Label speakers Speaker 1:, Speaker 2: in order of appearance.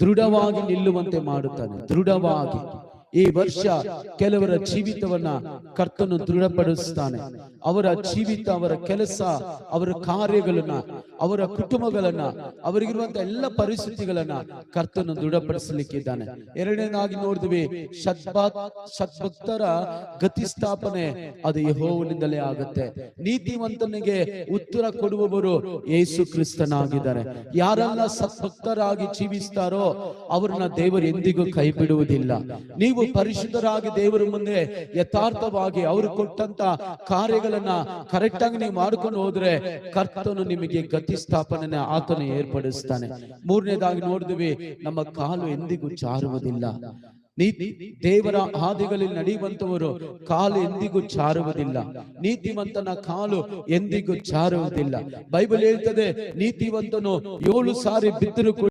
Speaker 1: ದೃಢವಾಗಿ ನಿಲ್ಲುವಂತೆ ಮಾಡುತ್ತಾನೆ. ದೃಢವಾಗಿ. ಈ ವರ್ಷ ಕೆಲವರ ಜೀವಿತವನ್ನ ಕರ್ತನು ದೃಢಪಡಿಸ್ತಾನೆ. ಅವರ ಜೀವಿತ, ಅವರ ಕೆಲಸ, ಅವರ ಕಾರ್ಯಗಳನ್ನ ಅವರ ಕುಟುಂಬಗಳನ್ನ, ಅವರಿಗಿರುವಂತ ಎಲ್ಲ ಪರಿಸ್ಥಿತಿಗಳನ್ನ ಕರ್ತನ ದೃಢಪಡಿಸಲಿಕ್ಕಿದ್ದಾನೆ. ಎರಡನೇದಾಗಿ ನೋಡಿದ್ವಿ ಸದ್ಭಾತ್ ಸದ್ಭಕ್ತರ ಗತಿ ಸ್ಥಾಪನೆ ಅದು ಯಹೋವನಿಂದಲೇ ಆಗುತ್ತೆ. ನೀತಿವಂತನಿಗೆ ಉತ್ತರ ಕೊಡುವವರು ಯೇಸು ಕ್ರಿಸ್ತನಾಗಿದ್ದಾರೆ. ಯಾರನ್ನ ಸದ್ಭಕ್ತರಾಗಿ ಜೀವಿಸ್ತಾರೋ ಅವ್ರನ್ನ ದೇವರು ಎಂದಿಗೂ ಕೈ ಬಿಡುವುದಿಲ್ಲ ನೀವು ಪರಿಶುದ್ಧರಾಗಿ ದೇವರ ಮುಂದೆ ಯಥಾರ್ಥವಾಗಿ ಅವರು ಕೊಟ್ಟಂತ ಕಾರ್ಯಗಳನ್ನ ಕರೆಕ್ಟ್ ಆಗಿ ನೀವು ಮಾಡ್ಕೊಂಡು ಹೋದ್ರೆ ಕರ್ತನು ನಿಮಗೆ ಗತಿ ಸ್ಥಾಪನೆ ಆತನು ಏರ್ಪಡಿಸ್ತಾನೆ. ಮೂರನೇದಾಗಿ ನೋಡಿದ್ವಿ, ನಮ್ಮ ಕಾಲು ಎಂದಿಗೂ ಚಾರುವುದಿಲ್ಲ. ನೀತಿ ದೇವರ ಹಾದಿಗಳಲ್ಲಿ ನಡೆಯುವಂತವರು ಕಾಲು ಎಂದಿಗೂ ಚಾರುವುದಿಲ್ಲ. ನೀತಿವಂತನ ಕಾಲು ಎಂದಿಗೂ ಚಾರುವುದಿಲ್ಲ. ಬೈಬಲ್ ಹೇಳ್ತದೆ, ನೀತಿವಂತನು ಏಳು ಸಾರಿ ಬಿದ್ದರೂ